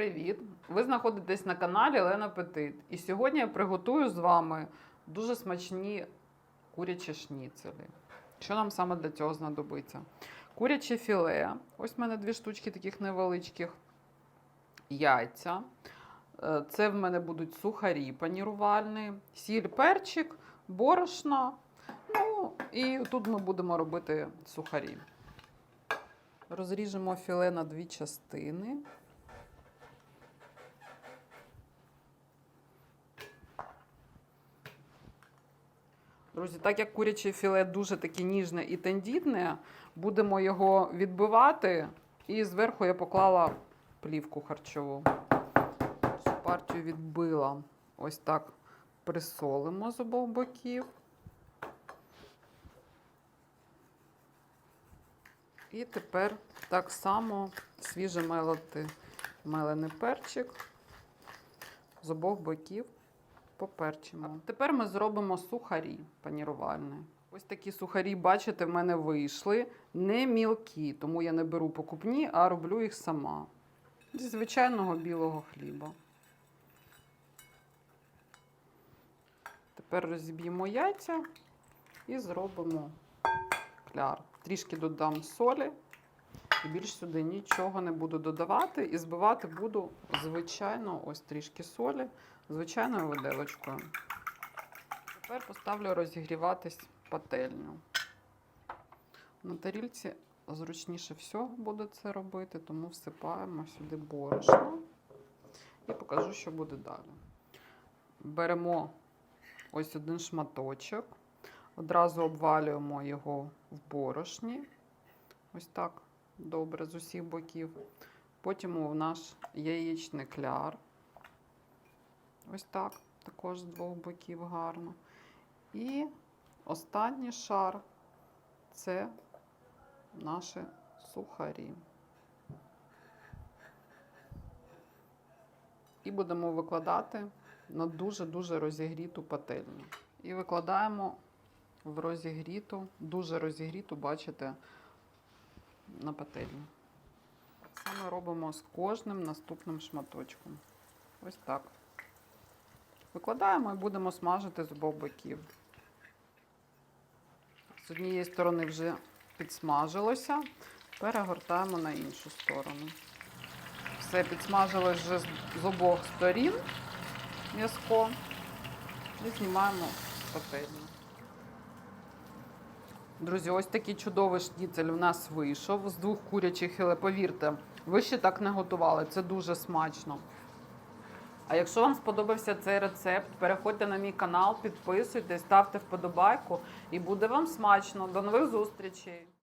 привіт! Ви знаходитесь на каналі Лена Петит. І сьогодні я приготую з вами дуже смачні курячі шніцели. Що нам саме для цього знадобиться? Куряче філе. Ось в мене дві штучки таких невеличких. Яйця. Е, Це в мене будуть сухарі панірувальні, сіль, перчик, борошно. Ну, і тут ми будемо робити сухарі. Розріжемо філе на дві частини. Друзі, так як куряче філе дуже таке ніжне і тендітне, будемо його відбивати. І зверху я поклала плівку харчову. Цю партію відбила. Ось так присолимо з обох боків. І тепер так само свіже мелоти мелений перчик з обох боків поперчимо. Тепер ми зробимо сухарі панірувальні. Ось такі сухарі, бачите, в мене вийшли. Не мілкі, тому я не беру покупні, а роблю їх сама. Зі звичайного білого хліба. Тепер розіб'ємо яйця і зробимо кляр. Трішки додам солі. І більш сюди нічого не буду додавати. І збивати буду звичайно, ось трішки солі, звичайною виделочкою. Тепер поставлю розігріватись пательню. На тарілці зручніше всього буде це робити, тому всипаємо сюди борошно і покажу, що буде далі. Беремо ось один шматочок, одразу обвалюємо його в борошні. Ось так добре з усіх боків. Потім у наш яєчний кляр. Ось так, також з двох боків гарно. І останній шар це наші сухарі. І будемо викладати на дуже-дуже розігріту пательню. І викладаємо в розігріту, дуже розігріту, бачите, на пательню. Само робимо з кожним наступним шматочком. Ось так. Викладаємо і будемо смажити з обох боків. З однієї сторони вже підсмажилося, перегортаємо на іншу сторону. Все підсмажилось вже з обох сторін м'язко і знімаємо з пательню. Друзі, ось такий чудовий шніцель у нас вийшов з двох курячих хіле. Повірте, ви ще так не готували. Це дуже смачно. А якщо вам сподобався цей рецепт, переходьте на мій канал, підписуйтесь, ставте вподобайку і буде вам смачно. До нових зустрічей!